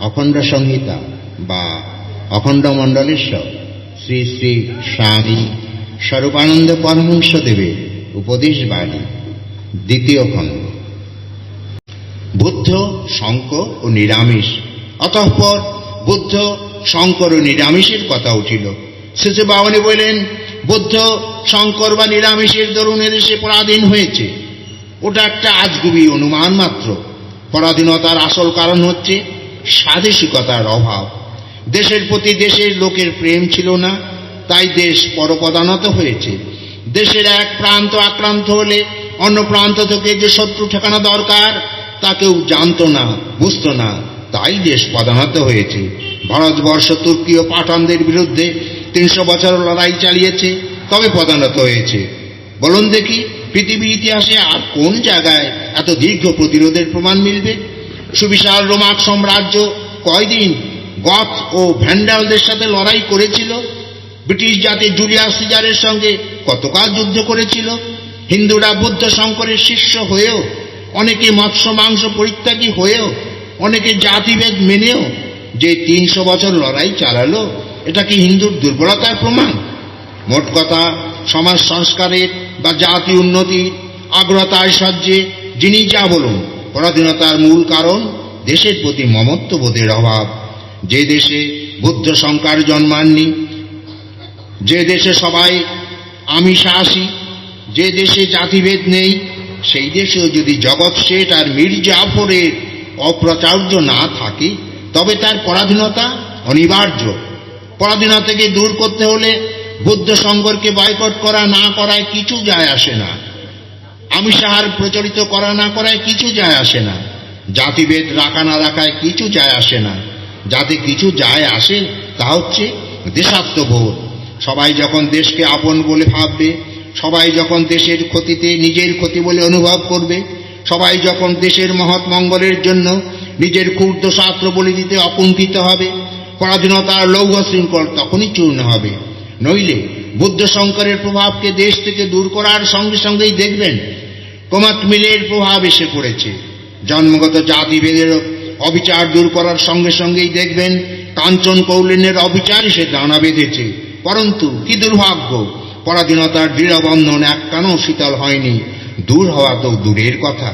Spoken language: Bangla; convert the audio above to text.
অখণ্ড সংহিতা বা অখণ্ড মণ্ডলেশ্বর শ্রী শ্রী স্বামী স্বরূপানন্দ পরমহংস দেবের উপদেশ বাণী, দ্বিতীয় খণ্ড। বুদ্ধ, শঙ্কর ও নিরামিষ। অতঃপর বুদ্ধ, শঙ্কর ও নিরামিষের কথা উঠিল। শেষে বাবনী বললেন, বুদ্ধ, শঙ্কর বা নিরামিষের দরুন এদেশে পরাধীন হয়েছে। ওটা একটা আজগুবি অনুমান মাত্র। পরাধীনতার আসল কারণ হচ্ছে স্বাদেশিকতার অভাব। দেশের প্রতি দেশের লোকের প্রেম ছিল না, তাই দেশ পরপদানত হয়েছে। দেশের এক প্রান্ত আক্রান্ত হলে অন্য প্রান্ত থেকে যে শত্রু ঠেকানো দরকার, তা কেউ জানতো না, বুঝতো না, তাই দেশ পদানত হয়েছে। ভারতবর্ষ তুর্কি ও পাঠানদের বিরুদ্ধে তিনশো বছর লড়াই চালিয়েছে, তবে পদানত হয়েছে। বলুন দেখি, পৃথিবীর ইতিহাসে আর কোন জায়গায় এত দীর্ঘ প্রতিরোধের প্রমাণ মিলবে? সুবিশাল রোমাক সাম্রাজ্য কয়দিন গথ ও ভ্যান্ডালদের সাথে লড়াই করেছিল? ব্রিটিশ জাতি জুলিয়াস সিজারের সঙ্গে কতকাল যুদ্ধ করেছিল? হিন্দুরা বুদ্ধ শঙ্করের শিষ্য হয়েও, অনেকে মৎস্য মাংস পরিত্যাগী হয়েও, অনেকে জাতিভেদ মেনেও যে তিনশো বছর লড়াই চালালো, এটা কি হিন্দুর দুর্বলতার প্রমাণ? মোট কথা, সমাজ সংস্কারের বা জাতি উন্নতির আগ্রহতা ঐশ্বর্যে যিনি যা বলুন, পরাধীনতার মূল কারণ দেশের প্রতি মমত্ববোধের অভাব। যে দেশে বুদ্ধ সংকার জন্মাননি, যে দেশে সবাই আমিষাসী যে দেশে জাতিভেদ নেই, সেই দেশেও যদি জগৎ শেঠ আর মীর জাফরের অপ্রাচার্য না থাকে, তবে তার পরাধীনতা অনিবার্য। পরাধীনতাকে দূর করতে হলে বুদ্ধ সংঘরকে বয়কট করা না করায় কিছু যায় আসে না। আমিষাহার প্রচলিত করা না করায় কিছু যায় আসে না। জাতিভেদ রাখা না রাখায় কিছু যায় আসে না। যাতে কিছু যায় আসে, তা হচ্ছে দেশাত্মবোধ। সবাই যখন দেশকে আপন বলে ভাববে, সবাই যখন দেশের ক্ষতিতে নিজের ক্ষতি বলে অনুভব করবে, সবাই যখন দেশের মহৎ মঙ্গলের জন্য নিজের ক্ষুদ্র ছাত্র বলে দিতে অকুণ্ঠিত হবে, পরাধীনতার লৌহ শৃঙ্খল তখনই চূর্ণ হবে। নইলে বুদ্ধ শঙ্করের প্রভাবকে দেশ থেকে দূর করার সঙ্গে সঙ্গেই দেখবেন কোমাত মিলের প্রভাব এসে পড়েছে। জন্মগত জাতিভেদের অবিচার দূর করার সঙ্গে সঙ্গেই দেখবেন, কাঞ্চন কৌলিনের অবিচার এসে দানা বেঁধেছে। পরন্তু, কি দুর্ভাগ্য, পরাধীনতার দৃঢ়বন্ধন এক কানও শীতল হয়নি। দূর হওয়া তো দূরের কথা।